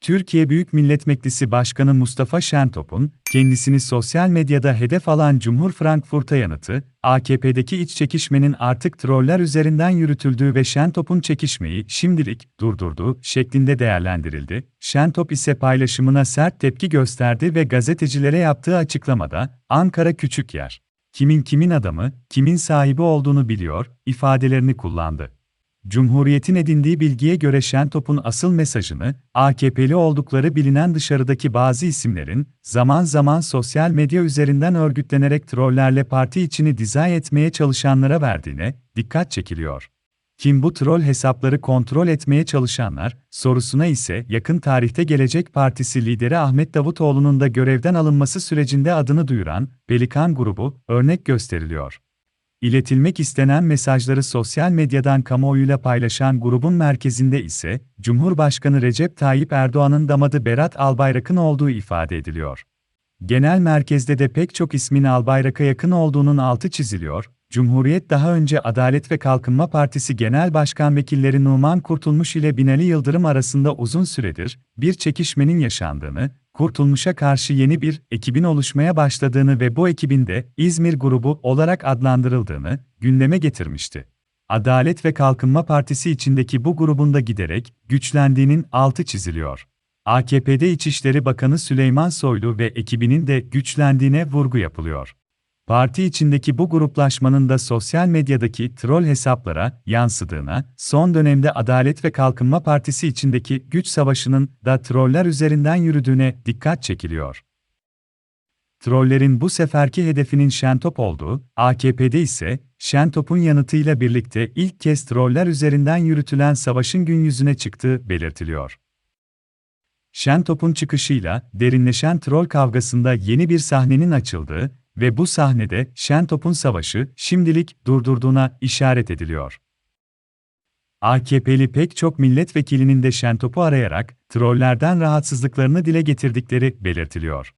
Türkiye Büyük Millet Meclisi Başkanı Mustafa Şentop'un, kendisini sosyal medyada hedef alan Cumhur Frankfurt'a yanıtı, AKP'deki iç çekişmenin artık troller üzerinden yürütüldüğü ve Şentop'un çekişmeyi şimdilik durdurduğu şeklinde değerlendirildi. Şentop ise paylaşımına sert tepki gösterdi ve gazetecilere yaptığı açıklamada, Ankara küçük yer. Kimin kimin adamı, kimin sahibi olduğunu biliyor, ifadelerini kullandı. Cumhuriyet'in edindiği bilgiye göre Şentop'un asıl mesajını, AKP'li oldukları bilinen dışarıdaki bazı isimlerin, zaman zaman sosyal medya üzerinden örgütlenerek trollerle parti içini dizayn etmeye çalışanlara verdiğine dikkat çekiliyor. Kim bu troll hesapları kontrol etmeye çalışanlar, sorusuna ise yakın tarihte Gelecek Partisi lideri Ahmet Davutoğlu'nun da görevden alınması sürecinde adını duyuran Pelikan grubu örnek gösteriliyor. İletilmek istenen mesajları sosyal medyadan kamuoyuyla paylaşan grubun merkezinde ise Cumhurbaşkanı Recep Tayyip Erdoğan'ın damadı Berat Albayrak'ın olduğu ifade ediliyor. Genel merkezde de pek çok ismin Albayrak'a yakın olduğunun altı çiziliyor. Cumhuriyet daha önce Adalet ve Kalkınma Partisi Genel Başkan Vekilleri Numan Kurtulmuş ile Binali Yıldırım arasında uzun süredir bir çekişmenin yaşandığını, Kurtulmuş'a karşı yeni bir ekibin oluşmaya başladığını ve bu ekibin de İzmir grubu olarak adlandırıldığını gündeme getirmişti. Adalet ve Kalkınma Partisi içindeki bu grubun da giderek güçlendiğinin altı çiziliyor. AKP'de İçişleri Bakanı Süleyman Soylu ve ekibinin de güçlendiğine vurgu yapılıyor. Parti içindeki bu gruplaşmanın da sosyal medyadaki troll hesaplara yansıdığına, son dönemde Adalet ve Kalkınma Partisi içindeki güç savaşının da troller üzerinden yürüdüğüne dikkat çekiliyor. Trollerin bu seferki hedefinin Şentop olduğu, AKP'de ise Şentop'un yanıtıyla birlikte ilk kez troller üzerinden yürütülen savaşın gün yüzüne çıktığı belirtiliyor. Şentop'un çıkışıyla derinleşen troll kavgasında yeni bir sahnenin açıldığı ve bu sahnede Şentop'un savaşı şimdilik durdurduğuna işaret ediliyor. AKP'li pek çok milletvekilinin de Şentop'u arayarak trollerden rahatsızlıklarını dile getirdikleri belirtiliyor.